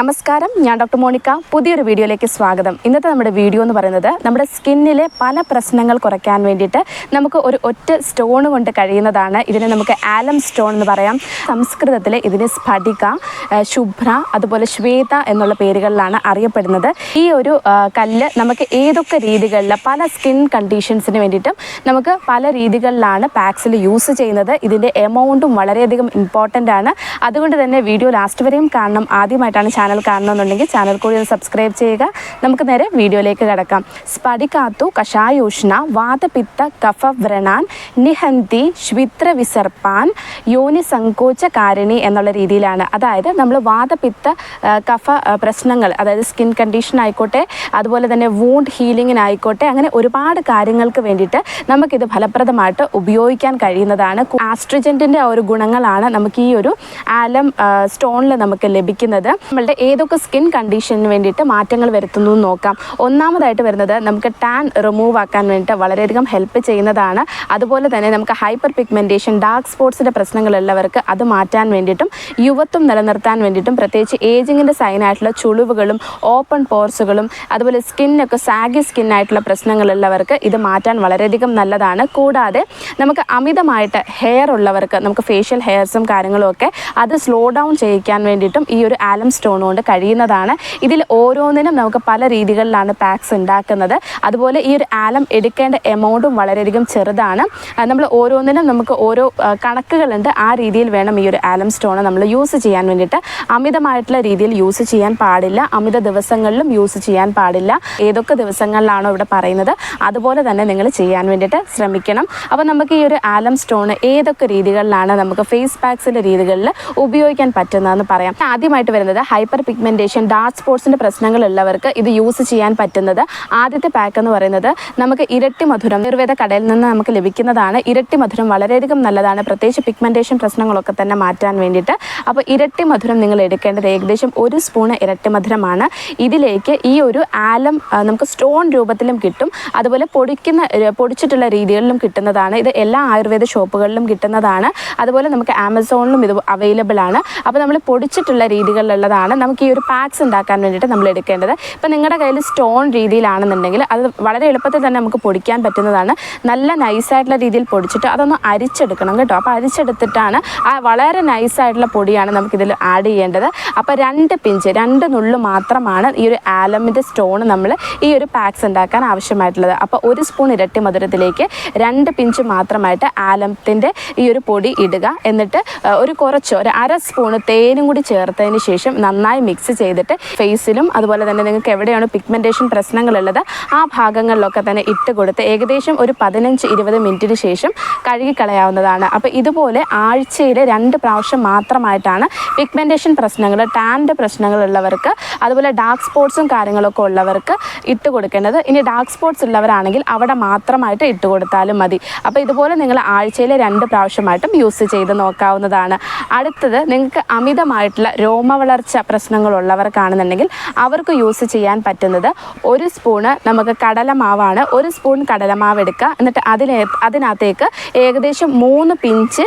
നമസ്കാരം ഞാൻ doctor Monica. പുതിയൊരു വീഡിയോയിലേക്ക് സ്വാഗതം. ഇന്നത്തെ നമ്മുടെ വീഡിയോ എന്ന് പറയുന്നത് നമ്മുടെ സ്കിന്നിലെ പല പ്രശ്നങ്ങൾ കുറയ്ക്കാൻ വേണ്ടിയിട്ട് നമുക്ക് ഒരു ഒറ്റ സ്റ്റോൺ കൊണ്ട് കഴിയുന്നതാണ്. ഇതിനെ നമുക്ക് ആലം സ്റ്റോൺ എന്ന് പറയാം. സംസ്കൃതത്തിൽ ഇതിന് സ്ഫടിക ശുഭ്ര അതുപോലെ ശ്വേത എന്നുള്ള പേരുകളിലാണ് അറിയപ്പെടുന്നത്. ഈ ഒരു കല്ല് നമുക്ക് ഏതൊക്കെ രീതികളിൽ പല സ്കിൻ കണ്ടീഷൻസിന് വേണ്ടിയിട്ടും നമുക്ക് പല രീതികളിലാണ് പാക്സിൽ യൂസ് ചെയ്യുന്നത്. ഇതിന്റെ എമൗണ്ടും വളരെയധികം ഇമ്പോർട്ടന്റ് ആണ്. അതുകൊണ്ട് തന്നെ വീഡിയോ ലാസ്റ്റ് വരെയും കാണണം. ആദ്യമായിട്ടാണ് ചാനൽ കാണണമെന്നുണ്ടെങ്കിൽ ചാനൽ കൂടി ഒന്ന് സബ്സ്ക്രൈബ് ചെയ്യുക. നമുക്ക് നേരെ വീഡിയോയിലേക്ക് കിടക്കാം. സ്ഫടികാത്തു കഷായൂഷ്ണ വാതപിത്ത കഫ വ്രണാൻ നിഹന്തി ശ്വിത്ര വിസർപ്പാൻ യോനി സങ്കോച കാരണി എന്നുള്ള രീതിയിലാണ്. അതായത് നമ്മൾ വാതപിത്ത കഫ പ്രശ്നങ്ങൾ അതായത് സ്കിൻ കണ്ടീഷൻ ആയിക്കോട്ടെ അതുപോലെ തന്നെ വൂണ്ട് ഹീലിങ്ങിനായിക്കോട്ടെ അങ്ങനെ ഒരുപാട് കാര്യങ്ങൾക്ക് വേണ്ടിയിട്ട് നമുക്കിത് ഫലപ്രദമായിട്ട് ഉപയോഗിക്കാൻ കഴിയുന്നതാണ്. ആസ്ട്രിജന്റിന്റെ ആ ഒരു ഗുണങ്ങളാണ് നമുക്ക് ഈ ഒരു ആലം സ്റ്റോണിൽ നമുക്ക് ലഭിക്കുന്നത്. നമ്മളുടെ ഏതൊക്കെ സ്കിൻ കണ്ടീഷന് വേണ്ടിയിട്ട് മാറ്റങ്ങൾ വരുത്തുന്നു എന്ന് നോക്കാം. ഒന്നാമതായിട്ട് വരുന്നത് നമുക്ക് ടാൻ റിമൂവ് ആക്കാൻ വേണ്ടിയിട്ട് വളരെയധികം ഹെൽപ്പ് ചെയ്യുന്നതാണ്. അതുപോലെ തന്നെ നമുക്ക് ഹൈപ്പർ പിഗ്മെന്റേഷൻ ഡാർക്ക് സ്പോട്ട്സിന്റെ പ്രശ്നങ്ങളുള്ളവർക്ക് അത് മാറ്റാൻ വേണ്ടിയിട്ടും യുവത്വം നിലനിർത്താൻ വേണ്ടിയിട്ടും പ്രത്യേകിച്ച് ഏജിങ്ങിന്റെ സൈനായിട്ടുള്ള ചുളിവുകളും ഓപ്പൺ പോർസുകളും അതുപോലെ സ്കിന്നൊക്കെ സാഗി സ്കിന്നായിട്ടുള്ള പ്രശ്നങ്ങളുള്ളവർക്ക് ഇത് മാറ്റാൻ വളരെയധികം നല്ലതാണ്. കൂടാതെ നമുക്ക് അമിതമായിട്ട് ഹെയർ ഉള്ളവർക്ക് നമുക്ക് ഫേഷ്യൽ ഹെയർസും കാര്യങ്ങളും ഒക്കെ അത് സ്ലോ ഡൗൺ ചെയ്യിക്കാൻ വേണ്ടിയിട്ടും ഈ ഒരു ആലം സ്റ്റോൺ കൊണ്ട് കഴിയുന്നതാണ്. ഇതിൽ ഓരോന്നിനും നമുക്ക് പല രീതികളിലാണ് പാക്സ് ഉണ്ടാക്കുന്നത്. അതുപോലെ ഈ ഒരു ആലം എടുക്കേണ്ട എമൗണ്ടും വളരെയധികം ചെറുതാണ്. നമ്മൾ ഓരോന്നിനും നമുക്ക് ഓരോ കണക്കുകളുണ്ട്. ആ രീതിയിൽ വേണം ഈ ഒരു ആലം സ്റ്റോൺ നമ്മൾ യൂസ് ചെയ്യാൻ വേണ്ടിയിട്ട്. അമിതമായിട്ടുള്ള രീതിയിൽ യൂസ് ചെയ്യാൻ പാടില്ല. അമിത ദിവസങ്ങളിലും യൂസ് ചെയ്യാൻ പാടില്ല. ഏതൊക്കെ ദിവസങ്ങളിലാണോ ഇവിടെ പറയുന്നത്. അതുപോലെ തന്നെ നിങ്ങൾ ചെയ്യാൻ വേണ്ടിയിട്ട് ശ്രമിക്കണം. അപ്പോൾ നമുക്ക് ഈ ഒരു ആലം സ്റ്റോൺ ഏതൊക്കെ രീതികളിലാണ് നമുക്ക് ഫേസ് പാക്സിന്റെ രീതികളിൽ ഉപയോഗിക്കാൻ പറ്റുന്നതെന്ന് പറയാം. ആദ്യമായിട്ട് വരുന്നത് ഹൈപ്പർ പിഗ്മെന്റേഷൻ ഡാർക്ക് സ്പോട്ട്സിന്റെ പ്രശ്നങ്ങളുള്ളവർക്ക് ഇത് യൂസ് ചെയ്യാൻ പറ്റുന്നത്. ആദ്യത്തെ പാക്ക് എന്ന് പറയുന്നത് നമുക്ക് ഇരട്ടി മധുരം ആയുർവേദ കടയിൽ നിന്ന് നമുക്ക് ലഭിക്കുന്നതാണ്. ഇരട്ടി മധുരം വളരെയധികം നല്ലതാണ്. പ്രത്യേകിച്ച് പിഗ്മെന്റേഷൻ പ്രശ്നങ്ങളൊക്കെ തന്നെ മാറ്റാൻ വേണ്ടിയിട്ട്. അപ്പോൾ ഇരട്ടി മധുരം നിങ്ങൾ എടുക്കേണ്ടത് ഏകദേശം ഒരു സ്പൂണ് ഇരട്ടി മധുരമാണ്. ഇതിലേക്ക് ഈ ഒരു ആലം നമുക്ക് സ്റ്റോൺ രൂപത്തിലും കിട്ടും. അതുപോലെ പൊടിക്കുന്ന പൊടിച്ചിട്ടുള്ള രീതികളിലും കിട്ടുന്നതാണ്. ഇത് എല്ലാ ആയുർവേദ ഷോപ്പുകളിലും കിട്ടുന്നതാണ്. അതുപോലെ നമുക്ക് ആമസോണിലും ഇത് അവൈലബിൾ ആണ് അപ്പോൾ നമ്മൾ പൊടിച്ചിട്ടുള്ള രീതികളിലുള്ളതാണ് നമുക്ക് ഈ ഒരു പാക്സ് ഉണ്ടാക്കാൻ വേണ്ടിയിട്ട് നമ്മൾ എടുക്കേണ്ടത്. ഇപ്പം നിങ്ങളുടെ കയ്യിൽ സ്റ്റോൺ രീതിയിലാണെന്നുണ്ടെങ്കിൽ അത് വളരെ എളുപ്പത്തിൽ തന്നെ നമുക്ക് പൊടിക്കാൻ പറ്റുന്നതാണ്. നല്ല നൈസായിട്ടുള്ള രീതിയിൽ പൊടിച്ചിട്ട് അതൊന്ന് അരിച്ചെടുക്കണം കേട്ടോ. അപ്പോൾ അരിച്ചെടുത്തിട്ടാണ് ആ വളരെ നൈസായിട്ടുള്ള പൊടിയാണ് നമുക്കിതിൽ ആഡ് ചെയ്യേണ്ടത്. അപ്പോൾ രണ്ട് പിഞ്ച് രണ്ട് നുള്ളു മാത്രമാണ് ഈ ഒരു ആലമിന്റെ സ്റ്റോൺ നമ്മൾ ഈ ഒരു പാക്സ് ഉണ്ടാക്കാൻ ആവശ്യമായിട്ടുള്ളത്. അപ്പോൾ ഒരു സ്പൂൺ ഇരട്ടി മധുരത്തിലേക്ക് രണ്ട് പിഞ്ച് മാത്രമായിട്ട് ആലത്തിന്റെ ഈ ഒരു പൊടി ഇടുക. എന്നിട്ട് ഒരു കുറച്ച് ഒരു അര സ്പൂണ് തേനും കൂടി ചേർത്തതിന് ശേഷം നന്നായി മിക്സ് ചെയ്തിട്ട് ഫേസിലും അതുപോലെ തന്നെ നിങ്ങൾക്ക് എവിടെയാണ് പിഗ്മെന്റേഷൻ പ്രശ്നങ്ങളുള്ളത് ആ ഭാഗങ്ങളിലൊക്കെ തന്നെ ഇട്ട് കൊടുത്ത് ഏകദേശം ഒരു പതിനഞ്ച് ഇരുപത് മിനിറ്റിന് ശേഷം കഴുകിക്കളയാവുന്നതാണ്. അപ്പോൾ ഇതുപോലെ ആഴ്ചയിൽ രണ്ട് പ്രാവശ്യം മാത്രമായിട്ടാണ് പിഗ്മെന്റേഷൻ പ്രശ്നങ്ങൾ ടാന്റെ പ്രശ്നങ്ങളുള്ളവർക്ക് അതുപോലെ ഡാർക്ക് സ്പോട്ട്സും കാര്യങ്ങളൊക്കെ ഉള്ളവർക്ക് ഇട്ട് കൊടുക്കേണ്ടത്. ഇനി ഡാർക്ക് സ്പോട്ട്സ് ഉള്ളവരാണെങ്കിൽ അവിടെ മാത്രമായിട്ട് ഇട്ട് കൊടുത്താലും മതി. അപ്പോൾ ഇതുപോലെ നിങ്ങൾ ആഴ്ചയിൽ രണ്ട് പ്രാവശ്യമായിട്ടും യൂസ് ചെയ്ത് നോക്കാവുന്നതാണ്. അടുത്തത് നിങ്ങൾക്ക് അമിതമായിട്ടുള്ള രോമവളർച്ച പ്രശ്നങ്ങളുള്ളവർക്കാണെന്നുണ്ടെങ്കിൽ അവർക്ക് യൂസ് ചെയ്യാൻ പറ്റുന്നത് ഒരു സ്പൂണ് നമുക്ക് കടലമാവാണ്. ഒരു സ്പൂൺ കടലമാവ് എടുക്കുക. എന്നിട്ട് അതിനെ അതിനകത്തേക്ക് ഏകദേശം മൂന്ന് പിഞ്ച്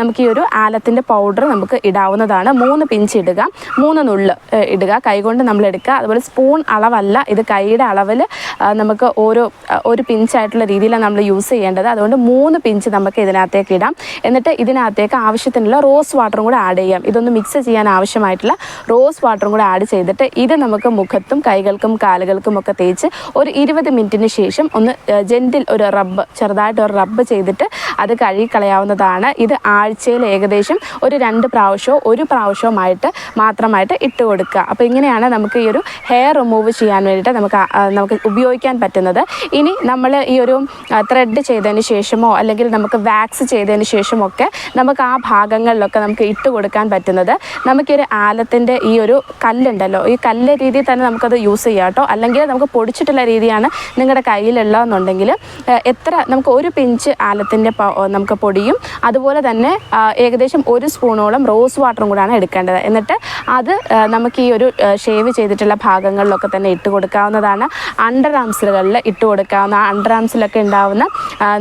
നമുക്ക് ഈ ഒരു ആലത്തിന്റെ പൗഡർ നമുക്ക് ഇടാവുന്നതാണ്. മൂന്ന് പിഞ്ച് ഇടുക. മൂന്ന് നുള്ള് ഇടുക. കൈകൊണ്ട് നമ്മൾ എടുക്കുക. അതുപോലെ സ്പൂൺ അളവല്ല. ഇത് കൈയുടെ അളവിൽ നമുക്ക് ഓരോ ഒരു പിഞ്ചായിട്ടുള്ള രീതിയിലാണ് നമ്മൾ യൂസ് ചെയ്യേണ്ടത്. അതുകൊണ്ട് മൂന്ന് പിഞ്ച് നമുക്ക് ഇതിനകത്തേക്ക് ഇടാം. എന്നിട്ട് ഇതിനകത്തേക്ക് ആവശ്യത്തിനുള്ള റോസ് വാട്ടറും കൂടെ ആഡ് ചെയ്യാം. ഇതൊന്ന് മിക്സ് ചെയ്യാൻ ആവശ്യമായിട്ടുള്ള റോസ് വാട്ടറും കൂടെ ആഡ് ചെയ്തിട്ട് ഇത് നമുക്ക് മുഖത്തും കൈകൾക്കും കാലുകൾക്കും ഒക്കെ തേച്ച് ഒരു ഇരുപത് മിനിറ്റിന് ശേഷം ഒന്ന് ജെന്റിൽ ഒരു റബ്ബ് ചെറുതായിട്ട് ഒരു റബ്ബ് ചെയ്തിട്ട് അത് കഴുകിക്കളയാവുന്നതാണ്. ഇത് ആഴ്ചയിൽ ഏകദേശം ഒരു രണ്ട് പ്രാവശ്യമോ ഒരു പ്രാവശ്യവുമായിട്ട് മാത്രമായിട്ട് ഇട്ട് കൊടുക്കുക. അപ്പോൾ ഇങ്ങനെയാണ് നമുക്ക് ഈ ഒരു ഹെയർ റിമൂവ് ചെയ്യാൻ വേണ്ടിയിട്ട് നമുക്ക് നമുക്ക് ഉപയോഗിക്കാൻ പറ്റുന്നത്. ഇനി നമ്മൾ ഈ ഒരു ത്രെഡ് ചെയ്തതിന് ശേഷമോ അല്ലെങ്കിൽ നമുക്ക് വാക്സ് ചെയ്തതിന് ശേഷമൊക്കെ നമുക്ക് ആ ഭാഗങ്ങളിലൊക്കെ നമുക്ക് ഇട്ട് കൊടുക്കാൻ പറ്റുന്നത്. നമുക്കൊരു ആലത്തിന്റെ ഈ ഒരു കല്ലുണ്ടല്ലോ. ഈ കല്ല് രീതിയിൽ തന്നെ നമുക്കത് യൂസ് ചെയ്യാം കേട്ടോ. അല്ലെങ്കിൽ നമുക്ക് പൊടിച്ചിട്ടുള്ള രീതിയാണ് നിങ്ങളുടെ കയ്യിലുള്ളതെന്നുണ്ടെങ്കിൽ എത്ര നമുക്ക് ഒരു പിഞ്ച് ആലത്തിന്റെ നമുക്ക് പൊടിയും അതുപോലെ തന്നെ ഏകദേശം ഒരു സ്പൂണോളം റോസ് വാട്ടറും കൂടാണ് എടുക്കേണ്ടത്. എന്നിട്ട് അത് നമുക്ക് ഈ ഒരു ഷേവ് ചെയ്തിട്ടുള്ള ഭാഗങ്ങളിലൊക്കെ തന്നെ ഇട്ട് കൊടുക്കാവുന്നതാണ്. അണ്ടർ ആംസിലുകളിൽ ഇട്ട് കൊടുക്കാവുന്ന അണ്ടർ ആംസിലൊക്കെ ഉണ്ടാവുന്ന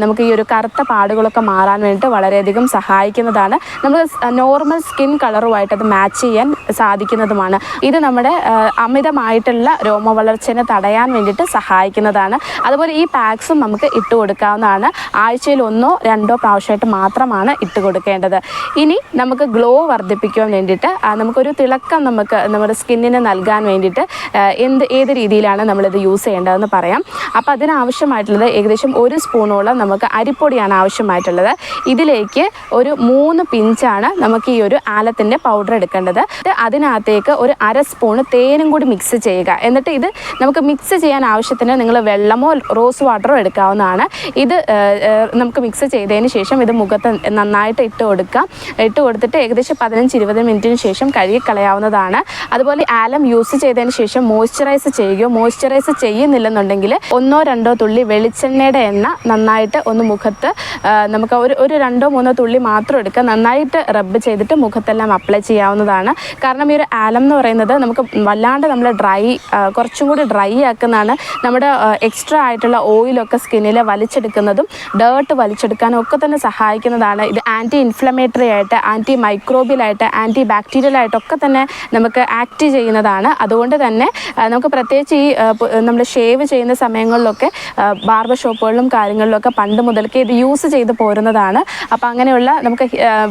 നമുക്ക് ഈ ഒരു കറുത്ത പാടുകളൊക്കെ മാറാൻ വേണ്ടിയിട്ട് വളരെയധികം സഹായിക്കുന്നതാണ്. നമ്മൾ നോർമൽ സ്കിൻ കളറുമായിട്ട് അത് മാച്ച് ചെയ്യാൻ സാധിക്കുന്നതാണ്. കുറയ്ക്കുന്നതുമാണ് ഇത് നമ്മുടെ അമിതമായിട്ടുള്ള രോമ വളർച്ചയെ തടയാൻ വേണ്ടിയിട്ട് സഹായിക്കുന്നതാണ്. അതുപോലെ ഈ പാക്സും നമുക്ക് ഇട്ട് കൊടുക്കാവുന്നതാണ്. ആഴ്ചയിൽ ഒന്നോ രണ്ടോ പ്രാവശ്യമായിട്ട് മാത്രമാണ് ഇട്ട് കൊടുക്കേണ്ടത്. ഇനി നമുക്ക് ഗ്ലോ വർദ്ധിപ്പിക്കുവാൻ വേണ്ടിയിട്ട് നമുക്കൊരു തിളക്കം നമുക്ക് നമ്മുടെ സ്കിന്നിന് നൽകാൻ വേണ്ടിയിട്ട് എന്ത് ഏത് രീതിയിലാണ് നമ്മളിത് യൂസ് ചെയ്യേണ്ടതെന്ന് പറയാം. അപ്പോൾ അതിനാവശ്യമായിട്ടുള്ളത് ഏകദേശം ഒരു സ്പൂണോളം നമുക്ക് അരിപ്പൊടിയാണ് ആവശ്യമായിട്ടുള്ളത്. ഇതിലേക്ക് ഒരു മൂന്ന് പിഞ്ചാണ് നമുക്ക് ഈ ഒരു ആലത്തിന്റെ പൗഡർ എടുക്കേണ്ടത്. ഇത് അതിനകത്തേക്ക് ഒരു അര സ്പൂണ് തേനും കൂടി മിക്സ് ചെയ്യുക. എന്നിട്ട് ഇത് നമുക്ക് മിക്സ് ചെയ്യാൻ ആവശ്യത്തിന് നിങ്ങൾ വെള്ളമോ റോസ് വാട്ടറോ എടുക്കാവുന്നതാണ്. ഇത് നമുക്ക് മിക്സ് ചെയ്തതിന് ശേഷം ഇത് മുഖത്ത് നന്നായിട്ട് ഇട്ട് കൊടുക്കാം ഇട്ട് കൊടുത്തിട്ട് ഏകദേശം പതിനഞ്ച് ഇരുപത് മിനിറ്റിന് ശേഷം കഴുകി കളയാവുന്നതാണ്. അതുപോലെ ആലം യൂസ് ചെയ്തതിന് ശേഷം മോയ്സ്ചറൈസ് ചെയ്യുകയോ മോയ്സ്ചറൈസ് ചെയ്യുന്നില്ലെന്നുണ്ടെങ്കിൽ ഒന്നോ രണ്ടോ തുള്ളി വെളിച്ചെണ്ണയുടെ എണ്ണ നന്നായിട്ട് ഒന്ന് മുഖത്ത് നമുക്ക് ഒരു ഒരു രണ്ടോ മൂന്നോ തുള്ളി മാത്രം എടുക്കുക. നന്നായിട്ട് റബ്ബ് ചെയ്തിട്ട് മുഖത്തെല്ലാം അപ്ലൈ ചെയ്യാവുന്നതാണ്. കാരണം ഈ ഒരു ആലം എന്ന് പറയുന്നത് നമുക്ക് വല്ലാണ്ട് നമ്മൾ ഡ്രൈ കുറച്ചും കൂടി ഡ്രൈ ആക്കുന്നതാണ് നമ്മുടെ എക്സ്ട്രാ ആയിട്ടുള്ള ഓയിലൊക്കെ സ്കിന്നിൽ വലിച്ചെടുക്കുന്നതും ഡേർട്ട് വലിച്ചെടുക്കാനും ഒക്കെ തന്നെ സഹായിക്കുന്നതാണ്. ഇത് ആന്റി ഇൻഫ്ലമേറ്ററി ആയിട്ട് ആന്റി മൈക്രോബിയലായിട്ട് ആന്റി ബാക്ടീരിയൽ ആയിട്ടൊക്കെ തന്നെ നമുക്ക് ആക്ട് ചെയ്യുന്നതാണ്. അതുകൊണ്ട് തന്നെ നമുക്ക് പ്രത്യേകിച്ച് ഈ നമ്മൾ ഷേവ് ചെയ്യുന്ന സമയങ്ങളിലൊക്കെ ബാർബർ ഷോപ്പുകളിലും കാര്യങ്ങളിലൊക്കെ പണ്ട് മുതൽക്കേ ഇത് യൂസ് ചെയ്ത് പോരുന്നതാണ്. അപ്പോൾ അങ്ങനെയുള്ള നമുക്ക്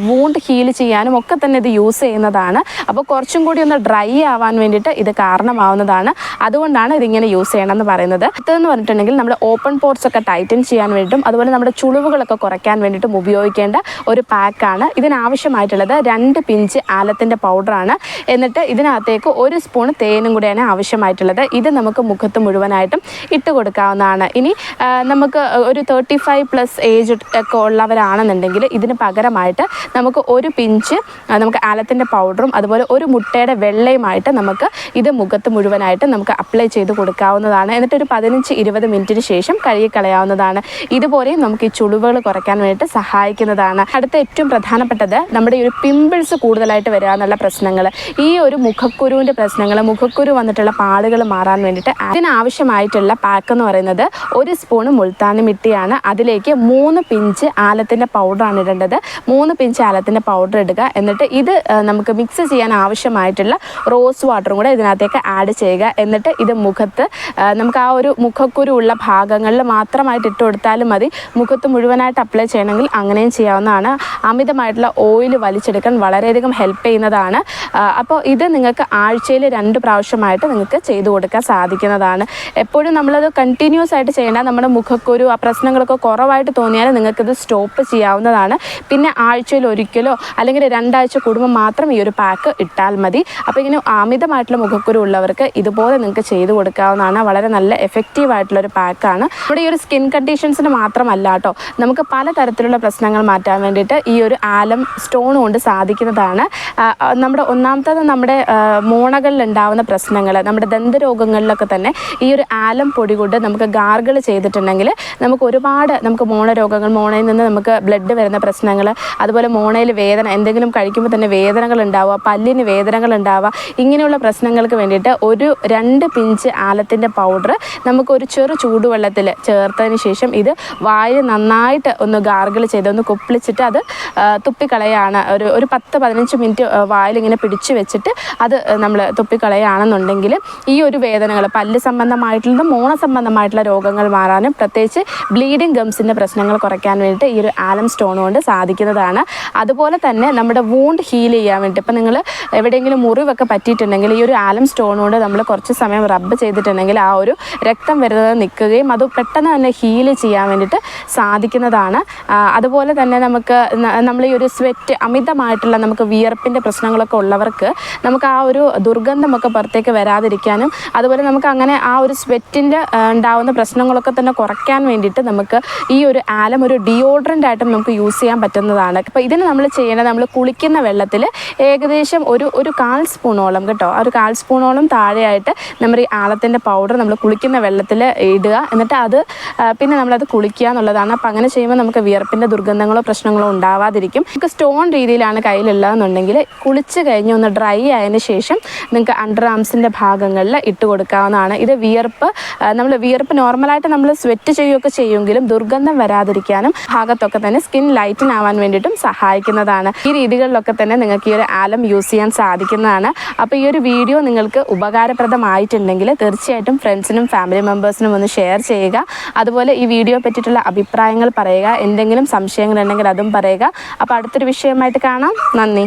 വൂണ്ട് ഹീൽ ചെയ്യാനും ഒക്കെ തന്നെ ഇത് യൂസ് ചെയ്യുന്നതാണ്. അപ്പോൾ കുറച്ചും കൂടി ഒന്ന് ഡ്രൈ ആവാൻ വേണ്ടിയിട്ട് ഇത് കാരണമാവുന്നതാണ്. അതുകൊണ്ടാണ് ഇതിങ്ങനെ യൂസ് ചെയ്യണമെന്ന് പറയുന്നത്. അടുത്തതെന്ന് പറഞ്ഞിട്ടുണ്ടെങ്കിൽ നമ്മുടെ ഓപ്പൺ പോർട്സ് ഒക്കെ ടൈറ്റൻ ചെയ്യാൻ വേണ്ടിയിട്ടും അതുപോലെ നമ്മുടെ ചുളിവുകളൊക്കെ കുറയ്ക്കാൻ വേണ്ടിയിട്ടും ഉപയോഗിക്കേണ്ട ഒരു പാക്കാണ് ഇതിനാവശ്യമായിട്ടുള്ളത് രണ്ട് പിഞ്ച് ആലത്തിന്റെ പൗഡറാണ് എന്നിട്ട് ഇതിനകത്തേക്ക് ഒരു സ്പൂൺ തേനും കൂടിയാണ് ആവശ്യമായിട്ടുള്ളത്. ഇത് നമുക്ക് മുഖത്ത് മുഴുവനായിട്ടും ഇട്ട് കൊടുക്കാവുന്നതാണ്. ഇനി നമുക്ക് ഒരു തേർട്ടി ഫൈവ് പ്ലസ് ഏജ് ഒക്കെ ഉള്ളവരാണെന്നുണ്ടെങ്കിൽ ഇതിന് പകരമായിട്ട് നമുക്ക് ഒരു പിഞ്ച് നമുക്ക് ആലത്തിന്റെ പൗഡറും അതുപോലെ ഒരു മുട്ടയുടെ വെള്ളയുമായിട്ട് നമുക്ക് ഇത് മുഖത്ത് മുഴുവനായിട്ട് നമുക്ക് അപ്ലൈ ചെയ്ത് കൊടുക്കാവുന്നതാണ്. എന്നിട്ട് ഒരു പതിനഞ്ച് ഇരുപത് മിനിറ്റിന് ശേഷം കഴുകിക്കളയാവുന്നതാണ്. ഇതുപോലെയും നമുക്ക് ഈ ചുളിവുകൾ കുറയ്ക്കാൻ വേണ്ടിയിട്ട് സഹായിക്കുന്നതാണ്. അടുത്ത ഏറ്റവും പ്രധാനപ്പെട്ടത് നമ്മുടെ ഈ ഒരു പിമ്പിൾസ് കൂടുതലായിട്ട് വരിക എന്നുള്ള പ്രശ്നങ്ങൾ ഈ ഒരു മുഖക്കുരുവിന്റെ പ്രശ്നങ്ങൾ മുഖക്കുരു വന്നിട്ടുള്ള പാടുകൾ മാറാൻ വേണ്ടിയിട്ട് അതിനാവശ്യമായിട്ടുള്ള പാക്ക് എന്ന് പറയുന്നത് ഒരു സ്പൂൺ മുൾത്താനി മിട്ടിയാണ്. അതിലേക്ക് മൂന്ന് പിഞ്ച് ആലത്തിന്റെ പൗഡറാണ് ഇടേണ്ടത്. മൂന്ന് പിഞ്ച് ആലത്തിന്റെ പൗഡർ ഇടുക. എന്നിട്ട് ഇത് നമുക്ക് മിക്സ് ചെയ്യാൻ ആവശ്യമായിട്ടുള്ള റോസ് വാട്ടറും കൂടെ ഇതിനകത്തേക്ക് ആഡ് ചെയ്യുക. എന്നിട്ട് ഇത് മുഖത്ത് നമുക്ക് ആ ഒരു മുഖക്കുരു ഉള്ള ഭാഗങ്ങളിൽ മാത്രമായിട്ട് ഇട്ട് കൊടുത്താലും മതി. മുഖത്ത് മുഴുവനായിട്ട് അപ്ലൈ ചെയ്യണമെങ്കിൽ അങ്ങനെയും ചെയ്യാവുന്നതാണ്. അമിതമായിട്ടുള്ള ഓയിൽ വലിച്ചെടുക്കാൻ വളരെയധികം ഹെൽപ്പ് ചെയ്യുന്നതാണ്. അപ്പോൾ ഇത് നിങ്ങൾക്ക് ആഴ്ചയിൽ രണ്ട് പ്രാവശ്യമായിട്ട് നിങ്ങൾക്ക് ചെയ്തു കൊടുക്കാൻ സാധിക്കുന്നതാണ്. എപ്പോഴും നമ്മളത് കണ്ടിന്യൂസ് ആയിട്ട് ചെയ്യേണ്ട നമ്മുടെ മുഖക്കുരു ആ പ്രശ്നങ്ങളൊക്കെ കുറവായിട്ട് തോന്നിയാൽ നിങ്ങൾക്കിത് സ്റ്റോപ്പ് ചെയ്യാവുന്നതാണ്. പിന്നെ ആഴ്ചയിൽ ഒരിക്കലോ അല്ലെങ്കിൽ രണ്ടാഴ്ച കൂടുമ്പോൾ മാത്രം ഈ ഒരു പാക്ക് ഇട്ടാൽ മതി. അപ്പോൾ ഇങ്ങനെ അമിതമായിട്ടുള്ള മുഖക്കുരു ഉള്ളവർക്ക് ഇതുപോലെ നിങ്ങൾക്ക് ചെയ്തു കൊടുക്കാവുന്നതാണ്. വളരെ നല്ല എഫക്റ്റീവ് ആയിട്ടുള്ള ഒരു പാക്കാണ് ഇവിടെ ഈ ഒരു സ്കിൻ കണ്ടീഷൻസിന് മാത്രമല്ല കേട്ടോ. നമുക്ക് പല തരത്തിലുള്ള പ്രശ്നങ്ങൾ മാറ്റാൻ വേണ്ടിയിട്ട് ഈ ഒരു ആലം സ്റ്റോൺ കൊണ്ട് സാധിക്കുന്നതാണ്. നമ്മുടെ ഒന്നാമത്തത് നമ്മുടെ മോണകളിൽ ഉണ്ടാവുന്ന പ്രശ്നങ്ങൾ നമ്മുടെ ദന്തരോഗങ്ങളിലൊക്കെ തന്നെ ഈ ഒരു ആലം പൊടി കൊണ്ട് നമുക്ക് ഗാർഗിൾ ചെയ്തിട്ടുണ്ടെങ്കിൽ നമുക്ക് ഒരുപാട് നമുക്ക് മോണ രോഗങ്ങൾ മോണയിൽ നിന്ന് നമുക്ക് ബ്ലഡ് വരുന്ന പ്രശ്നങ്ങൾ അതുപോലെ മോണയിൽ വേദന എന്തെങ്കിലും കഴിക്കുമ്പോൾ തന്നെ വേദനകൾ ഉണ്ടാവുക പല്ലിന് വേദനകൾ ഉണ്ടാവുക. ഇങ്ങനെയുള്ള പ്രശ്നങ്ങൾക്ക് വേണ്ടിയിട്ട് ഒരു രണ്ട് പിഞ്ച് ആലത്തിന്റെ പൗഡർ നമുക്ക് ഒരു ചെറു ചൂടുവെള്ളത്തിൽ ചേർത്തതിന് ശേഷം ഇത് വായിൽ നന്നായിട്ട് ഒന്ന് ഗാർഗിൾ ചെയ്ത് ഒന്ന് കുപ്പിളിച്ചിട്ട് അത് തുപ്പിക്കളയാണ്. ഒരു ഒരു പത്ത് പതിനഞ്ച് മിനിറ്റ് വായിലിങ്ങനെ പിടിച്ചു വെച്ചിട്ട് അത് നമ്മൾ തുപ്പിക്കളയാണെന്നുണ്ടെങ്കിൽ ഈ ഒരു വേദനകൾ പല്ല് സംബന്ധമായിട്ടുള്ളതും മോണ സംബന്ധമായിട്ടുള്ള രോഗങ്ങൾ മാറാനും പ്രത്യേകിച്ച് ബ്ലീഡിങ് ഗംസിന്റെ പ്രശ്നങ്ങൾ കുറയ്ക്കാൻ വേണ്ടിയിട്ട് ഈ ഒരു ആലം സ്റ്റോൺ കൊണ്ട് സാധിക്കുന്നതാണ്. അതുപോലെ തന്നെ നമ്മുടെ വൂണ്ട് ഹീൽ ചെയ്യാൻ വേണ്ടിയിട്ട് ഇപ്പം നിങ്ങൾ എവിടെയെങ്കിലും മുറിവൊക്കെ പറ്റിയിട്ടുണ്ടെങ്കിൽ ഈ ഒരു ആലം സ്റ്റോൺ കൊണ്ട് നമ്മൾ കുറച്ച് സമയം റബ്ബ് ചെയ്തിട്ടുണ്ടെങ്കിൽ ആ ഒരു രക്തം വരുന്നത് നിൽക്കുകയും അത് പെട്ടെന്ന് തന്നെ ഹീൽ ചെയ്യാൻ വേണ്ടിയിട്ട് സാധിക്കുന്നതാണ്. അതുപോലെ തന്നെ നമുക്ക് നമ്മൾ ഈ ഒരു സ്വെറ്റ് അമിതമായിട്ടുള്ള നമുക്ക് വിയർപ്പിന്റെ പ്രശ്നങ്ങളൊക്കെ ഉള്ളവർക്ക് നമുക്ക് ആ ഒരു ദുർഗന്ധമൊക്കെ പുറത്തേക്ക് വരാതിരിക്കാനും അതുപോലെ നമുക്ക് അങ്ങനെ ആ ഒരു സ്വെറ്റിന്റെ ഉണ്ടാവുന്ന പ്രശ്നങ്ങളൊക്കെ തന്നെ കുറയ്ക്കാൻ വേണ്ടിയിട്ട് നമുക്ക് ഈ ഒരു ആലം ഒരു ഡിയോഡ്രന്റ് ആയിട്ട് നമുക്ക് യൂസ് ചെയ്യാൻ പറ്റുന്നതാണ്. അപ്പോൾ ഇതിന് നമ്മൾ ചെയ്യേണ്ടത് നമ്മൾ കുളിക്കുന്ന വെള്ളത്തിൽ ഏകദേശം ഒരു ഒരു കാൽ സ്പൂണോളം കേട്ടോ. ആ ഒരു കാൽ സ്പൂണോളം താഴെയായിട്ട് നമ്മൾ ഈ ആളത്തിന്റെ പൗഡർ നമ്മൾ കുളിക്കുന്ന വെള്ളത്തിൽ ഇടുക. എന്നിട്ട് അത് പിന്നെ നമ്മളത് കുളിക്കുക എന്നുള്ളതാണ്. അപ്പോൾ അങ്ങനെ ചെയ്യുമ്പോൾ നമുക്ക് വിയർപ്പിന്റെ ദുർഗന്ധങ്ങളോ പ്രശ്നങ്ങളോ ഉണ്ടാവാതിരിക്കും. നമുക്ക് സ്റ്റോൺ രീതിയിലാണ് കയ്യിലുള്ളതെന്നുണ്ടെങ്കിൽ കുളിച്ച് കഴിഞ്ഞ് ഒന്ന് ഡ്രൈ ആയതിന് ശേഷം നിങ്ങൾക്ക് അണ്ടർ ആംസിന്റെ ഭാഗങ്ങളിൽ ഇട്ട് കൊടുക്കാവുന്നതാണ്. ഇത് വിയർപ്പ് നമ്മൾ വിയർപ്പ് നോർമലായിട്ട് നമ്മൾ സ്വെറ്റ് ചെയ്യുകയൊക്കെ ചെയ്യുമെങ്കിലും ദുർഗന്ധം വരാതിരിക്കാനും ഭാഗത്തൊക്കെ തന്നെ സ്കിൻ ലൈറ്റൻ ആവാൻ വേണ്ടിയിട്ടും സഹായിക്കുന്നതാണ്. ഈ രീതികളിലൊക്കെ തന്നെ നിങ്ങൾക്ക് ഈ ഒരു ആലം യൂസ് ചെയ്യാൻ സാധിക്കുന്നതാണ് പറ്റാവുന്നതാണ് അപ്പോൾ ഈ ഒരു വീഡിയോ നിങ്ങൾക്ക് ഉപകാരപ്രദമായിട്ടുണ്ടെങ്കിൽ തീർച്ചയായിട്ടും ഫ്രണ്ട്സിനും ഫാമിലി മെമ്പേഴ്സിനും ഒന്ന് ഷെയർ ചെയ്യുക. അതുപോലെ ഈ വീഡിയോ പറ്റിയിട്ടുള്ള അഭിപ്രായങ്ങൾ പറയുക. എന്തെങ്കിലും സംശയങ്ങളുണ്ടെങ്കിൽ അതും പറയുക. അപ്പോൾ അടുത്തൊരു വിഷയമായിട്ട് കാണാം. നന്ദി.